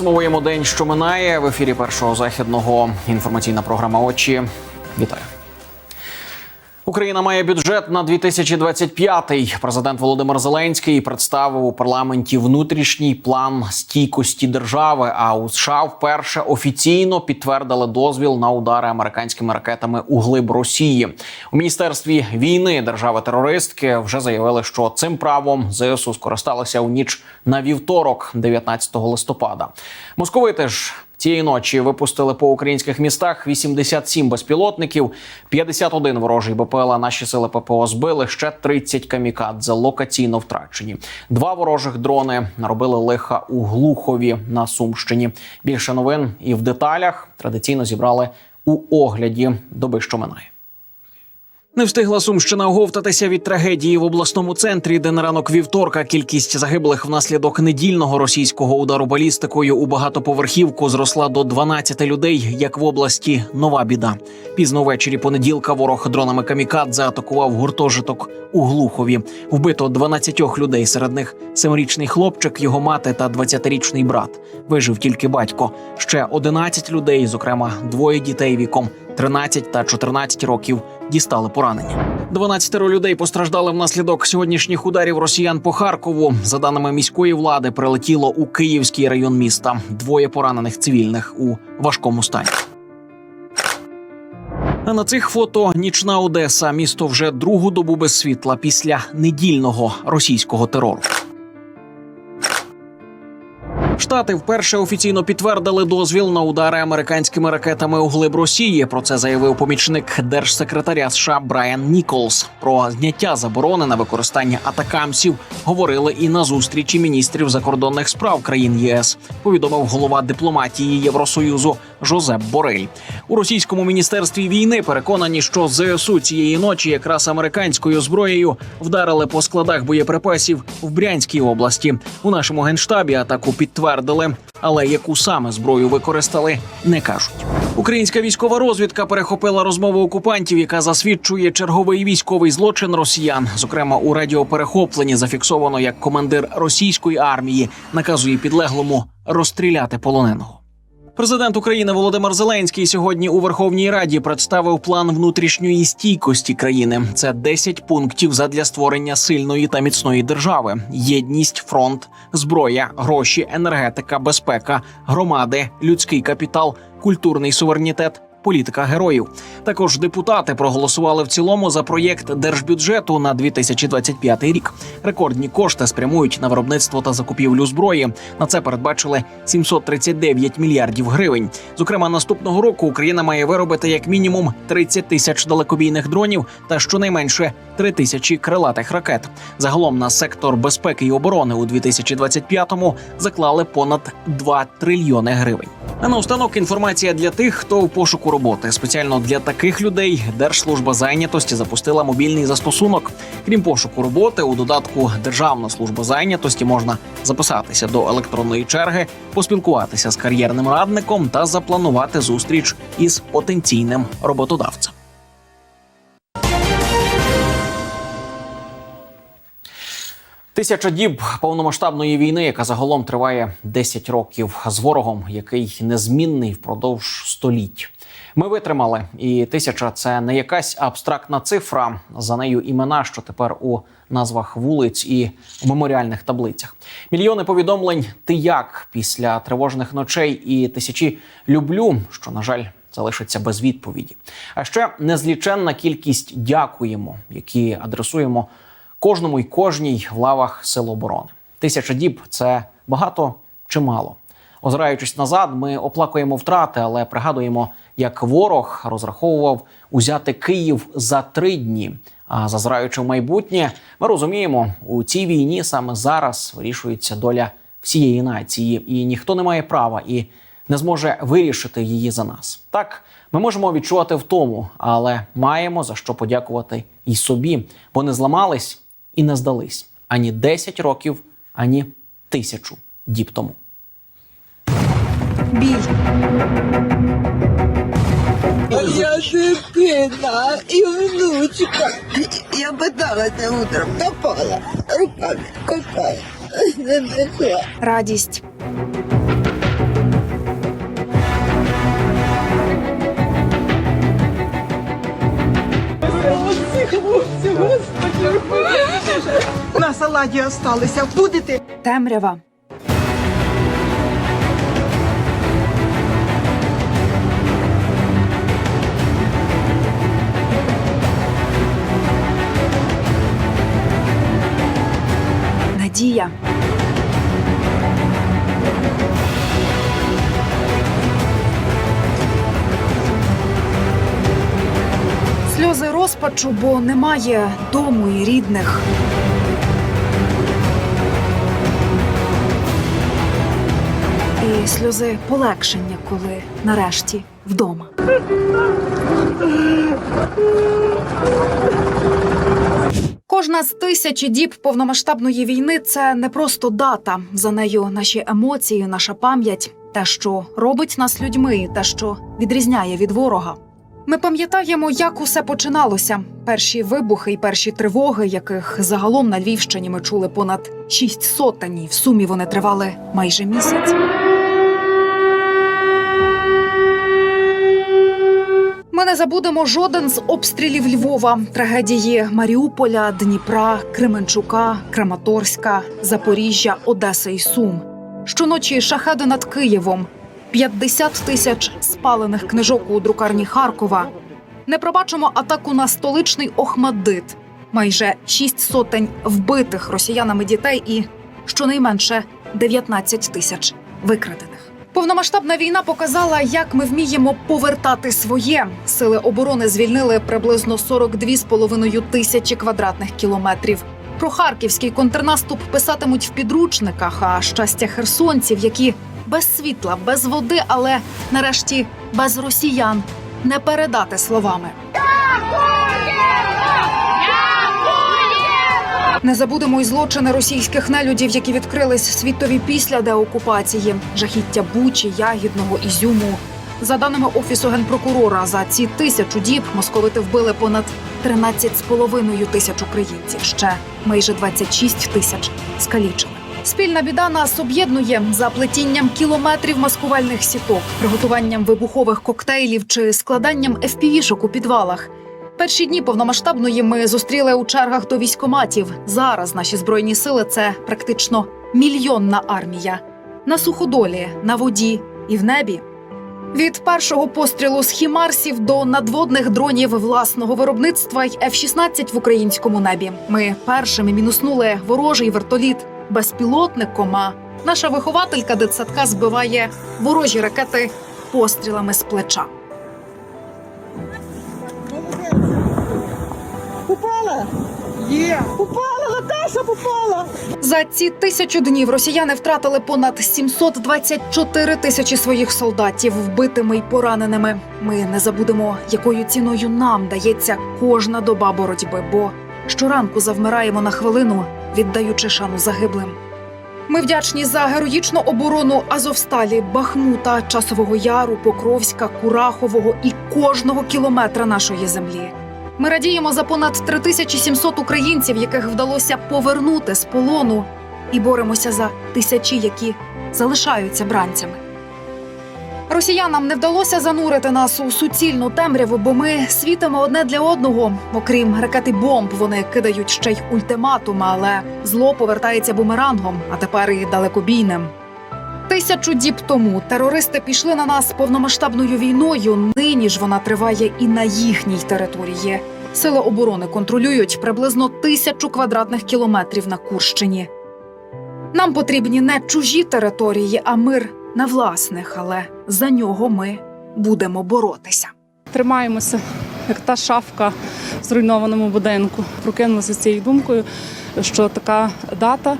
Підсумовуємо день, що минає в ефірі першого західного інформаційна програма Очі. Вітаю. Україна має бюджет на 2025. Президент Володимир Зеленський представив у парламенті внутрішній план стійкості держави. А у США вперше офіційно підтвердили дозвіл на удари американськими ракетами у глиб Росії. У міністерстві війни держави-терористки вже заявили, що цим правом ЗСУ скористалися у ніч на вівторок, 19 листопада. Московити ж Цієї ночі випустили по українських містах 87 безпілотників, 51 ворожий БПЛА. Наші сили ППО збили ще 30 камікадзе локаційно втрачені. Два ворожих дрони наробили лиха у Глухові на Сумщині. Більше новин і в деталях традиційно зібрали у огляді доби, що минає. Не встигла Сумщина оговтатися від трагедії в обласному центрі, де на ранок вівторка кількість загиблих внаслідок недільного російського удару балістикою у багатоповерхівку зросла до 12 людей. Як в області нова біда. Пізно ввечері понеділка ворог дронами камікадзе атакував гуртожиток у Глухові. Вбито 12 людей. Серед них семирічний хлопчик, його мати та 20-річний брат. Вижив тільки батько. Ще 11 людей, зокрема двоє дітей віком 13 та 14 років дістали поранення. 12 людей постраждали внаслідок сьогоднішніх ударів росіян по Харкову. За даними міської влади, прилетіло у Київський район міста. Двоє поранених цивільних у важкому стані. А на цих фото нічна Одеса. Місто вже другу добу без світла після недільного російського терору. Штати вперше офіційно підтвердили дозвіл на удари американськими ракетами у глиб Росії. Про це заявив помічник держсекретаря США Брайан Ніколс. Про зняття заборони на використання атакамсів говорили і на зустрічі міністрів закордонних справ країн ЄС. Повідомив голова дипломатії Євросоюзу Жозеп Борель. У російському міністерстві війни переконані, що ЗСУ цієї ночі якраз американською зброєю вдарили по складах боєприпасів в Брянській області. У нашому генштабі атаку підтвердили, але яку саме зброю використали, не кажуть. Українська військова розвідка перехопила розмову окупантів, яка засвідчує черговий військовий злочин росіян. Зокрема, у радіоперехопленні зафіксовано, як командир російської армії наказує підлеглому розстріляти полоненого. Президент України Володимир Зеленський сьогодні у Верховній Раді представив план внутрішньої стійкості країни. Це 10 пунктів задля створення сильної та міцної держави: єдність, фронт, зброя, гроші, енергетика, безпека, громади, людський капітал, культурний суверенітет. Політика героїв також депутати проголосували в цілому за проєкт держбюджету на 2025 рік. Рекордні кошти спрямують на виробництво та закупівлю зброї. На це передбачили 739 мільярдів гривень. Зокрема, наступного року Україна має виробити як мінімум 30 тисяч далекобійних дронів та щонайменше 3 тисячі крилатих ракет. Загалом на сектор безпеки і оборони у 2025-му заклали понад 2 трильйони гривень. А наостанок інформація для тих, хто в пошуку роботи. Спеціально для таких людей Держслужба зайнятості запустила мобільний застосунок. Крім пошуку роботи, у додатку Державна служба зайнятості можна записатися до електронної черги, поспілкуватися з кар'єрним радником та запланувати зустріч із потенційним роботодавцем. Тисяча діб повномасштабної війни, яка загалом триває 10 років з ворогом, який незмінний впродовж століть. Ми витримали, і тисяча це не якась абстрактна цифра. За нею імена, що тепер у назвах вулиць і меморіальних таблицях. Мільйони повідомлень ти як після тривожних ночей і тисячі люблю, що на жаль. Залишиться без відповіді. А ще незліченна кількість дякуємо, які адресуємо кожному й кожній в лавах Сил оборони. Тисяча діб це багато чи мало. Озираючись назад, ми оплакуємо втрати, але пригадуємо, як ворог розраховував узяти Київ за три дні. А зазираючи в майбутнє, ми розуміємо, у цій війні саме зараз вирішується доля всієї нації, і ніхто не має права і не зможе вирішити її за нас. Так, ми можемо відчувати втому, але маємо за що подякувати і собі, бо не зламались і не здались ані 10 років, ані тисячу діб тому. Біль. Я дитина і внучка. Я питалася утром, копала руками, копала. Не. Радість. Салаті осталися. Будете? Темрява. Надія. Сльози розпачу, бо немає дому і рідних. І сльози полегшення, коли нарешті вдома. Кожна з тисячі діб повномасштабної війни це не просто дата. За нею наші емоції, наша пам'ять, те, що робить нас людьми, те, що відрізняє від ворога. Ми пам'ятаємо, як усе починалося. Перші вибухи і перші тривоги, яких загалом на Львівщині ми чули понад шість сотень. В сумі вони тривали майже місяць. Не забудемо жоден з обстрілів Львова, трагедії Маріуполя, Дніпра, Кременчука, Краматорська, Запоріжжя, Одеси і Сум. Щоночі шахеди над Києвом, 50 тисяч спалених книжок у друкарні Харкова. Не пробачимо атаку на столичний Охмаддит, майже шість сотень вбитих росіянами дітей і щонайменше 19 тисяч викрадених. Повномасштабна війна показала, як ми вміємо повертати своє. Сили оборони звільнили приблизно 42,5 тисячі квадратних кілометрів. Про харківський контрнаступ писатимуть в підручниках, а щастя херсонців, які без світла, без води, але нарешті без росіян не передати словами. Не забудемо й злочини російських нелюдів, які відкрились світові після деокупації, жахіття Бучі, Ягідного, Ізюму. За даними офісу генпрокурора, за ці тисячу діб московити вбили понад 13,5 тисяч українців. Ще майже 26 тисяч скалічили. Спільна біда нас об'єднує за плетінням кілометрів маскувальних сіток, приготуванням вибухових коктейлів чи складанням FPV-шок у підвалах. Перші дні повномасштабної ми зустріли у чергах до військоматів. Зараз наші збройні сили це практично мільйонна армія на суходолі, на воді і в небі. Від першого пострілу з хімарсів до надводних дронів власного виробництва й F-16 в українському небі. Ми першими мінуснули ворожий вертоліт безпілотником. А наша вихователька дитсадка збиває ворожі ракети пострілами з плеча. Попала? Є. Попала, Наташа попала. За ці тисячу днів росіяни втратили понад 724 тисячі своїх солдатів вбитими й пораненими. Ми не забудемо, якою ціною нам дається кожна доба боротьби, бо щоранку завмираємо на хвилину, віддаючи шану загиблим. Ми вдячні за героїчну оборону Азовсталі, Бахмута, Часового Яру, Покровська, Курахового і кожного кілометра нашої землі. Ми радіємо за понад 3700 українців, яких вдалося повернути з полону, і боремося за тисячі, які залишаються бранцями. Росіянам не вдалося занурити нас у суцільну темряву, бо ми світимо одне для одного. Окрім ракети бомб, вони кидають ще й ультиматум, але зло повертається бумерангом, а тепер і далекобійним. Тисячу діб тому терористи пішли на нас повномасштабною війною. Нині ж вона триває і на їхній території. Сили оборони контролюють приблизно тисячу квадратних кілометрів на Курщині. Нам потрібні не чужі території, а мир на власних, але за нього ми будемо боротися. Тримаємося, як та шафка в зруйнованому будинку. Прокинулася з цією думкою, що така дата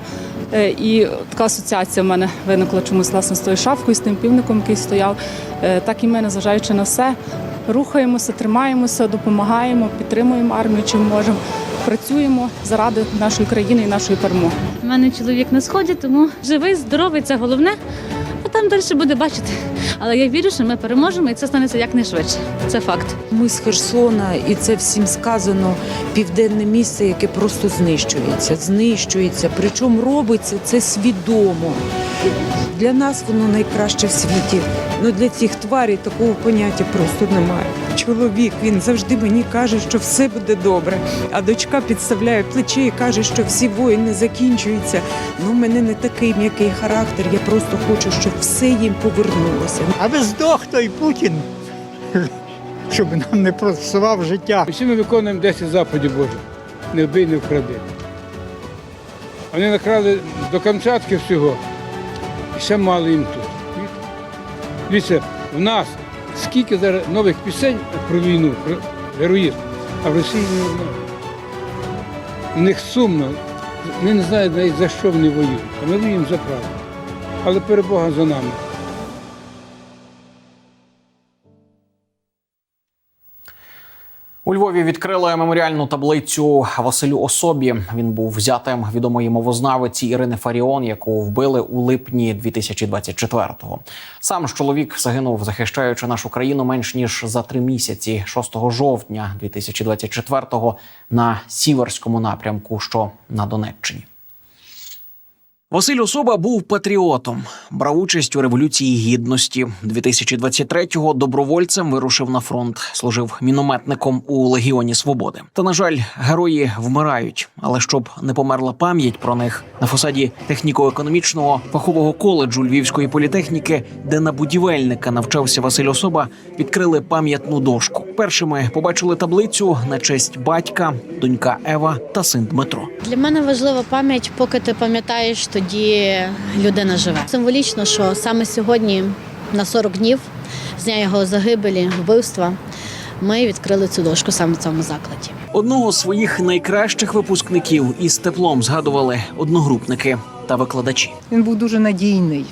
і така асоціація в мене виникла чомусь власне з тою шафкою, з тим півником, який стояв. Е, Так і ми, незважаючи на все, рухаємося, тримаємося, допомагаємо, підтримуємо армію, чим можемо. Працюємо заради нашої країни і нашої перемоги. У мене чоловік на сході, тому живий, здоровий це головне. Там далі буде бачити. Але я вірю, що ми переможемо, і це станеться якнайшвидше. Це факт. Ми з Херсона, і це всім сказано південне місце, яке просто знищується, знищується. Причому робиться це свідомо. Для нас воно найкраще в світі. Ну для цих тварей такого поняття просто немає. Чоловік він завжди мені каже, що все буде добре. А дочка підставляє плече і каже, що всі воїни закінчуються. Ну, в мене не такий м'який характер. Я просто хочу, щоб все їм повернулося. Аби здох той Путін, щоб нам не просував життя. Всі ми виконуємо 10 заповідей Божих. Не вбий, не вкради. Вони накрали до Камчатки всього. І ще мало їм тут. Дивіться, в нас скільки зараз нових пісень про війну, про героїзм, а в Росії не одна. У них сумно. Вони не знають навіть за що вони воюють. А ми воюємо за правду. Але перемога за нами. У Львові відкрили меморіальну таблицю Василю Особі. Він був взятим відомої мовознавиці Ірини Фаріон, яку вбили у липні 2024-го. Сам ж чоловік загинув, захищаючи нашу країну менш ніж за три місяці, 6 жовтня 2024-го на сіверському напрямку, що на Донеччині. Василь Особа був патріотом, брав участь у революції гідності. 2023-го добровольцем вирушив на фронт, служив мінометником у Легіоні Свободи. Та на жаль, герої вмирають. Але щоб не померла пам'ять про них на фасаді техніко-економічного фахового коледжу Львівської політехніки, де на будівельника навчався Василь Особа, відкрили пам'ятну дошку. Першими побачили таблицю на честь батька, донька Ева та син Дмитро. Для мене важлива пам'ять, поки ти пам'ятаєш, тоді людина живе. Символічно, що саме сьогодні, на 40 днів, з дня його загибелі, вбивства, ми відкрили цю дошку саме в цьому закладі. Одного з своїх найкращих випускників із теплом згадували одногрупники та викладачі. Він був дуже надійний.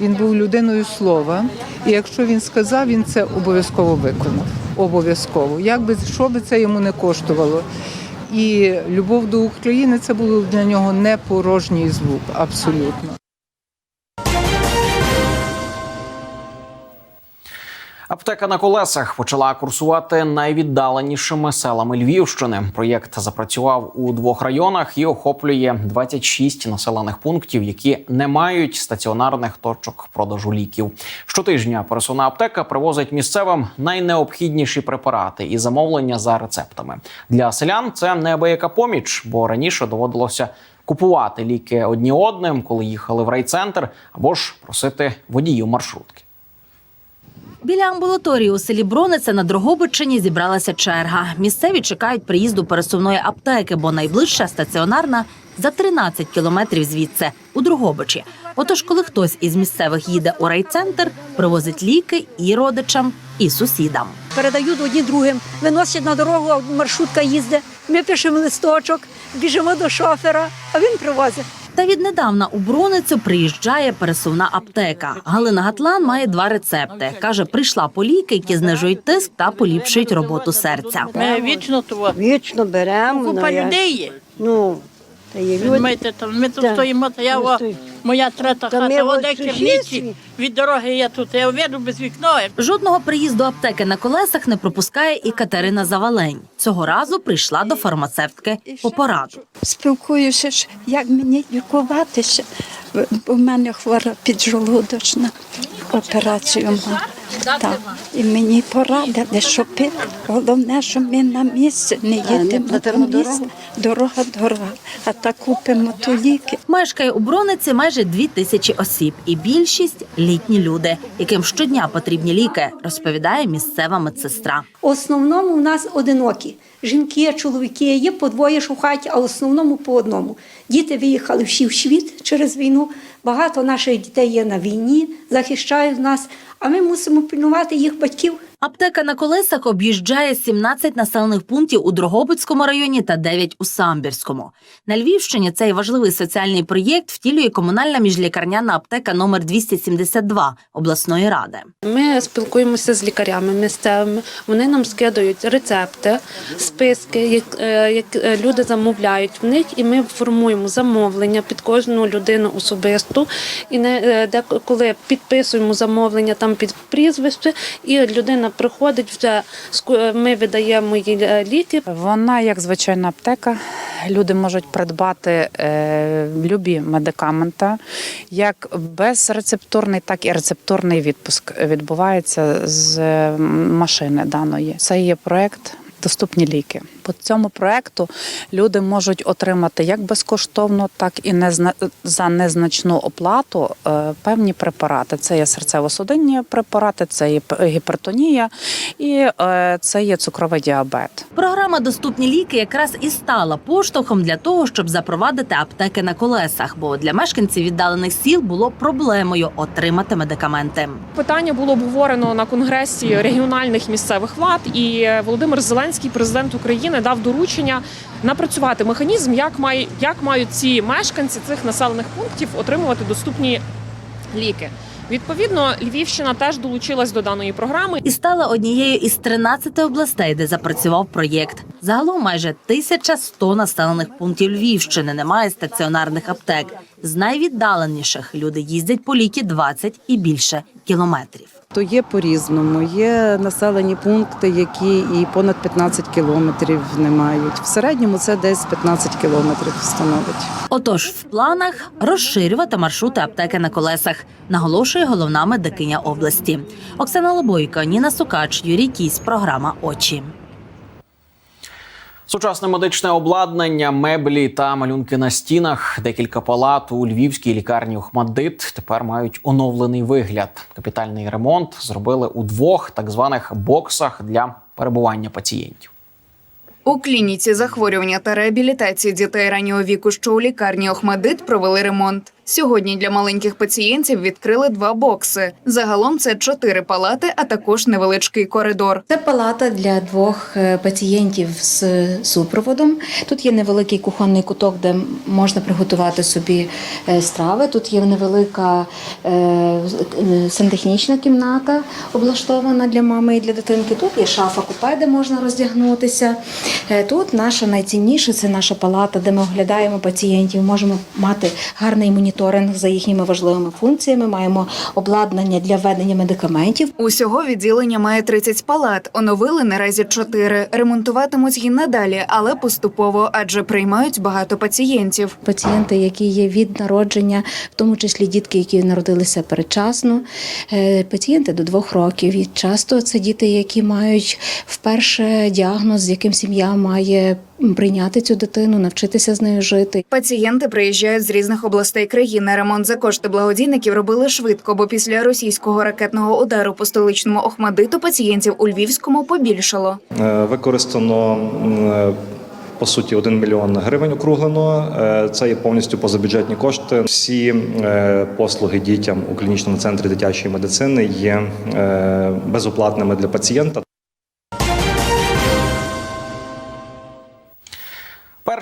Він був людиною слова, і якщо він сказав, він це обов'язково виконав. Обов'язково. Як би що би це йому не коштувало. І любов до України це було для нього не порожній звук, абсолютно. Аптека на колесах почала курсувати найвіддаленішими селами Львівщини. Проєкт запрацював у двох районах і охоплює 26 населених пунктів, які не мають стаціонарних точок продажу ліків. Щотижня пересувна аптека привозить місцевим найнеобхідніші препарати і замовлення за рецептами. Для селян це неабияка поміч, бо раніше доводилося купувати ліки одні одним, коли їхали в райцентр, або ж просити водіїв маршрутки. Біля амбулаторії у селі Брониця на Дрогобичині зібралася черга. Місцеві чекають приїзду пересувної аптеки, бо найближча стаціонарна за 13 кілометрів звідси у Дрогобичі. Отож, коли хтось із місцевих їде у райцентр, привозить ліки і родичам, і сусідам. передають одні другим, виносять на дорогу, а маршрутка їздить. Ми пишемо листочок, біжимо до шофера, а він привозить. Та віднедавна у Броницю приїжджає пересувна аптека. Галина Гатлан має два рецепти. каже, прийшла по ліки, які знижують тиск та поліпшують роботу серця. Ми вічно того. Вічно беремо. Купа людей є. Ну, та є люди. Розумієте, там ми тут Так. стоїмо, та я Ми о, стоїмо. моя трета Та ми хата, от воде керниці, від дороги я тут, я веду без вікна. Жодного приїзду аптеки на колесах не пропускає і Катерина Завалень. Цього разу прийшла до фармацевтки по пораду. Спілкуюся, ж, як мені лікуватися, бо в мене хвора піджолудочна операцію мала. Так. І мені порадили, що пи- головне, що ми на місці не їдемо до місця. Дорога дорога, а так купимо то ліки. Мешкає у Брониці майже дві тисячі осіб, і більшість літні люди, яким щодня потрібні ліки, розповідає місцева медсестра. В основному в нас одинокі. Жінки, чоловіки, є по двоє хаті, а в основному по одному. Діти виїхали всі в світ через війну. Багато наших дітей є на війні, захищають нас, а ми мусимо пильнувати їх батьків. Аптека на колесах об'їжджає 17 населених пунктів у Дрогобицькому районі та 9 у Самбірському. На Львівщині цей важливий соціальний проєкт втілює комунальна міжлікарняна аптека номер 272 обласної ради. Ми спілкуємося з лікарями місцевими. Вони нам скидають рецепти, списки, е, як люди замовляють в них, і ми формуємо замовлення під кожну людину особисту. І не е, де підписуємо замовлення там під прізвище, і людина приходить вже ску- ми видаємо їй е, ліки. Вона як звичайна аптека. Люди можуть придбати е, любі медикаменти, як безрецептурний, так і рецептурний відпуск відбувається з е, машини даної. Це є проект. Доступні ліки по цьому проекту люди можуть отримати як безкоштовно, так і незна... за незначну оплату е, певні препарати. Це є серцево-судинні препарати, це є гіпертонія і е, це є цукровий діабет. Програма Доступні ліки якраз і стала поштовхом для того, щоб запровадити аптеки на колесах, бо для мешканців віддалених сіл було проблемою отримати медикаменти. Питання було обговорено на конгресі регіональних місцевих влад, і Володимир Зеленський, президент України, дав доручення напрацювати механізм, як має як мають ці мешканці цих населених пунктів отримувати доступні ліки. Відповідно, Львівщина теж долучилась до даної програми. і стала однією із 13 областей, де запрацював проєкт. Загалом майже 1100 населених пунктів Львівщини немає стаціонарних аптек. З найвіддаленіших люди їздять по ліки 20 і більше кілометрів. То є по-різному. Є населені пункти, які і понад 15 кілометрів не мають. В середньому це десь 15 кілометрів становить. Отож, в планах розширювати маршрути аптеки на колесах, наголошує головна медикиня області. Оксана Лобойко, Ніна Сукач, Юрій Кісь. Програма Очі. Сучасне медичне обладнання, меблі та малюнки на стінах. Декілька палат у львівській лікарні Охмаддит тепер мають оновлений вигляд. Капітальний ремонт зробили у двох так званих боксах для перебування пацієнтів. У клініці захворювання та реабілітації дітей раннього віку, що у лікарні Охмадит, провели ремонт. Сьогодні для маленьких пацієнтів відкрили два бокси. Загалом це чотири палати, а також невеличкий коридор. Це палата для двох е, пацієнтів з супроводом. Тут є невеликий кухонний куток, де можна приготувати собі е, страви. Тут є невелика е, сантехнічна кімната, облаштована для мами і для дитинки. Тут є шафа купе, де можна роздягнутися. Тут наша найцінніша це наша палата, де ми оглядаємо пацієнтів. Можемо мати гарний моніторинг за їхніми важливими функціями. Маємо обладнання для введення медикаментів. Усього відділення має 30 палат. Оновили наразі чотири. Ремонтуватимуть її надалі, але поступово, адже приймають багато пацієнтів. Пацієнти, які є від народження, в тому числі дітки, які народилися передчасно, е, пацієнти до двох років. І часто це діти, які мають вперше діагноз, з яким сім'я має прийняти цю дитину, навчитися з нею жити. Пацієнти приїжджають з різних областей країни. Ремонт за кошти благодійників робили швидко, бо після російського ракетного удару по столичному Охмадиту пацієнтів у Львівському побільшало. Е, Використано е, по суті 1 мільйон гривень округлено. Е, Це є повністю позабюджетні кошти. Всі послуги дітям у клінічному центрі дитячої медицини є безоплатними для пацієнта.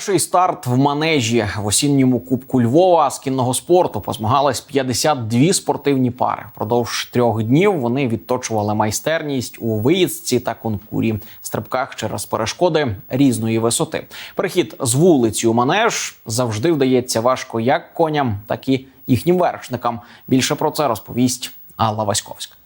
Перший старт в манежі в осінньому кубку Львова з кінного спорту позмагались 52 спортивні пари. Продовж трьох днів вони відточували майстерність у виїздці та конкурі, стрибках через перешкоди різної висоти. Перехід з вулиці у манеж завжди вдається важко як коням, так і їхнім вершникам. Більше про це розповість Алла Васьковська.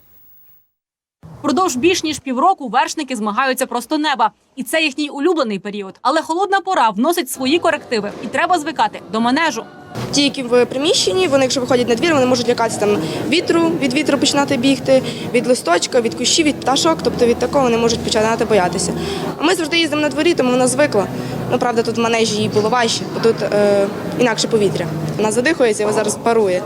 Продовж більш ніж півроку вершники змагаються просто неба, і це їхній улюблений період. Але холодна пора вносить свої корективи, і треба звикати до манежу. Ті, які в приміщенні, вони, якщо виходять на двір, вони можуть лякатися там вітру, від вітру починати бігти, від листочка, від кущів, від пташок, тобто від такого вони можуть починати боятися. А ми завжди їздимо на дворі, тому вона звикла. Ну, правда, тут в манежі їй було важче, бо тут е, інакше повітря. Вона задихується, вона зараз парує,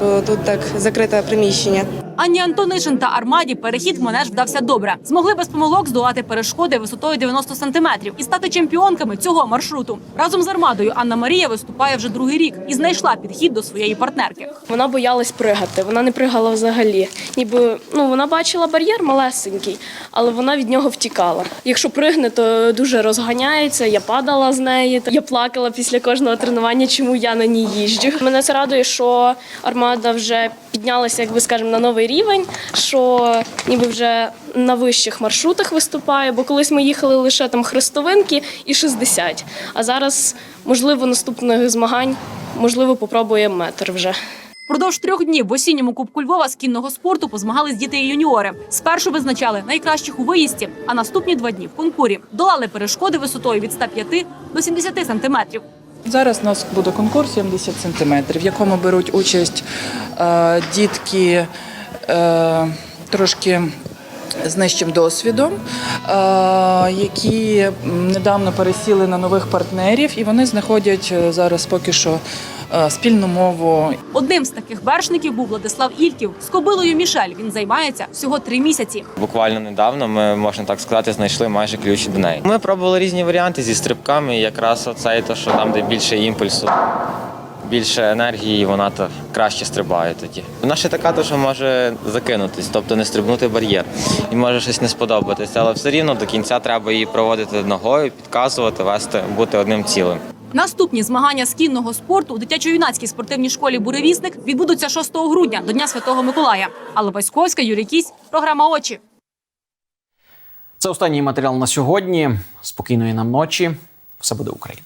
бо тут так закрите приміщення. Ані Антонишин та Армаді перехід в манеж вдався добре. Змогли без помилок здолати перешкоди висотою 90 сантиметрів і стати чемпіонками цього маршруту. Разом з Армадою Анна Марія виступає вже другий рік і знайшла підхід до своєї партнерки. Вона боялась пригати, вона не пригала взагалі. Ніби ну вона бачила бар'єр малесенький, але вона від нього втікала. Якщо пригне, то дуже розганяється. Я падала з неї. Я плакала після кожного тренування, чому я на ній їжджу. Мене це радує, що армада вже піднялася, як би скажемо, на новий рівень, що ніби вже на вищих маршрутах виступає, бо колись ми їхали лише там хрестовинки і 60. А зараз, можливо, наступних змагань, можливо, попробує метр вже. Продовж трьох днів в осінньому кубку Львова з кінного спорту позмагались діти і юніори. Спершу визначали найкращих у виїзді, а наступні два дні в конкурі долали перешкоди висотою від 105 до 70 сантиметрів. Зараз у нас буде конкурс 70 сантиметрів, в якому беруть участь е, дітки е, трошки з нижчим досвідом, е, які недавно пересіли на нових партнерів, і вони знаходять е, зараз поки що е, спільну мову. Одним з таких вершників був Владислав Ільків з кобилою Мішель. Він займається всього три місяці. Буквально недавно ми, можна так сказати, знайшли майже ключ до неї. Ми пробували різні варіанти зі стрибками, якраз оцей, то, що там, де більше імпульсу, більше енергії, вона то краще стрибає тоді. Вона ще така, то, що може закинутись, тобто не стрибнути бар'єр. І може щось не сподобатися, але все рівно до кінця треба її проводити ногою, підказувати, вести, бути одним цілим. Наступні змагання з кінного спорту у дитячо-юнацькій спортивній школі Буревісник відбудуться 6 грудня до Дня Святого Миколая. Алла Васьковська, Юрій Кісь, програма Очі. Це останній матеріал на сьогодні. Спокійної нам ночі. Все буде Україна.